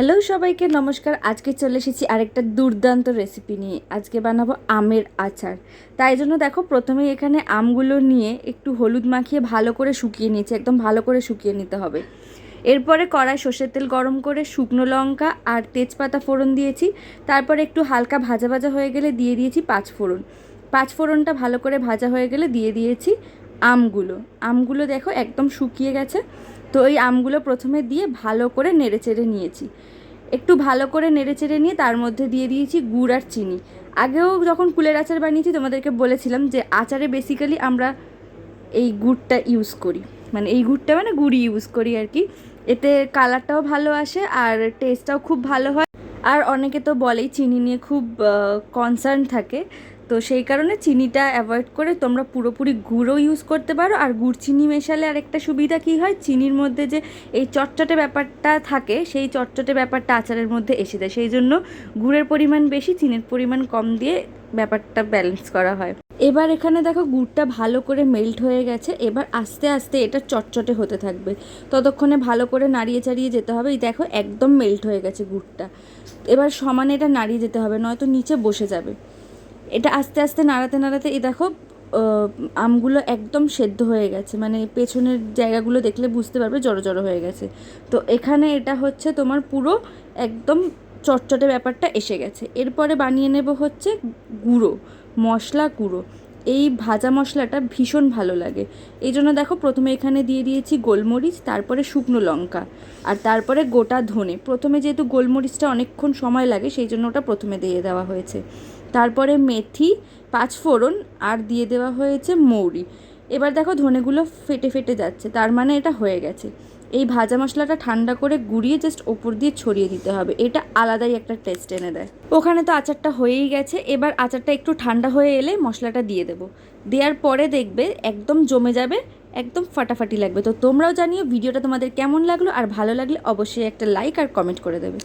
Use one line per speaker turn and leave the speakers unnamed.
Hello সবাইকে নমস্কার। আজকে চলে এসেছি আরেকটা দুর্দান্ত রেসিপি নিয়ে। আজকে বানাবো আমের আচার। তাই জন্য দেখো, প্রথমেই এখানে আমগুলো নিয়ে একটু হলুদ মাখিয়ে ভালো করে শুকিয়ে নিয়েছি, একদম ভালো করে শুকিয়ে নিতে হবে। এরপরে কড়াই সর্ষের তেল গরম করে শুকনো লঙ্কা আর তেজপাতা ফোড়ন দিয়েছি। তারপরে একটু হালকা ভাজা ভাজা হয়ে গেলে দিয়ে দিয়েছি পাঁচ ফোড়ন পাঁচ ফোড়নটা ভালো করে ভাজা হয়ে গেলে দিয়ে দিয়েছি। আমগুলো। আমগুলো দেখো একদম শুকিয়ে গেছে। তো এই আমগুলো প্রথমে দিয়ে ভালো করে নেড়েচেড়ে নিয়েছি। একটু ভালো করে নেড়েচেড়ে নিয়ে তার মধ্যে দিয়ে দিয়েছি গুড় আর চিনি। আগেও যখন কুলের আচার বানিয়েছি, তোমাদেরকে বলেছিলাম যে আচারে বেসিক্যালি আমরা এই গুড়টা ইউজ করি। মানে এই গুড়টা মানে গুড়ি ইউজ করি আর কি। এতে কালারটাও ভালো আসে আর টেস্টটাও খুব ভালো হয়। আর অনেকে তো বলেই, চিনি নিয়ে খুব কনসার্ন থাকে। তো সেই কারণে চিনিটা অ্যাভয়েড করে তোমরা পুরোপুরি গুঁড়ো ইউজ করতে পারো। আর গুড় চিনি মেশালে আরেকটা সুবিধা কী হয়? চিনির মধ্যে যে এই চটচটে ব্যাপারটা থাকে, সেই চটচটে ব্যাপারটা আচারের মধ্যে এসে যায়। সেই জন্য গুড়ের পরিমাণ বেশি, চিনির পরিমাণ কম দিয়ে ব্যাপারটা ব্যালেন্স করা হয়। এবার এখানে দেখো গুড়টা ভালো করে মেল্ট হয়ে গেছে। এবার আস্তে আস্তে এটা চটচটে হতে থাকবে। ততক্ষণে ভালো করে নাড়িয়ে চাড়িয়ে যেতে হবে। এই দেখো একদম মেল্ট হয়ে গেছে গুড়টা। এবার সমানে এটা নাড়িয়ে যেতে হবে, নয়তো নিচে বসে যাবে। এটা আস্তে আস্তে নাড়াতে নাড়াতে এই দেখো আমগুলো একদম সেদ্ধ হয়ে গেছে। মানে পেছনের জায়গাগুলো দেখলে বুঝতে পারবে জড়ো জড়ো হয়ে গেছে। তো এখানে এটা হচ্ছে তোমার পুরো একদম চটচটে ব্যাপারটা এসে গেছে। এরপরে বানিয়ে নেব হচ্ছে গুঁড়ো, মশলা গুঁড়ো। এই ভাজা মশলাটা ভীষণ ভালো লাগে। এই জন্য দেখো প্রথমে এখানে দিয়ে দিয়েছি গোলমরিচ, তারপরে শুকনো লঙ্কা আর তারপরে গোটা ধনে। প্রথমে যেহেতু গোলমরিচটা অনেকক্ষণ সময় লাগে, সেই জন্য ওটা প্রথমে দিয়ে দেওয়া হয়েছে। তারপরে মেথি, পাঁচ ফোড়ন আর দিয়ে দেওয়া হয়েছে মৌরি। এবার দেখো ধনেগুলো ফেটে ফেটে যাচ্ছে, তার মানে এটা হয়ে গেছে। এই ভাজা মশলাটা ঠান্ডা করে গুঁড়িয়ে জাস্ট ওপর দিয়ে ছড়িয়ে দিতে হবে। এটা আলাদাই একটা টেস্ট এনে দেয়। ওখানে তো আচারটা হয়েই গেছে। এবার আচারটা একটু ঠান্ডা হয়ে এলে মশলাটা দিয়ে দেবো। দেওয়ার পরে দেখবে একদম জমে যাবে, একদম ফাটাফাটি লাগবে। তো তোমরাও জানিও ভিডিওটা তোমাদের কেমন লাগল। আর ভালো লাগলে অবশ্যই একটা লাইক আর কমেন্ট করে দেবে।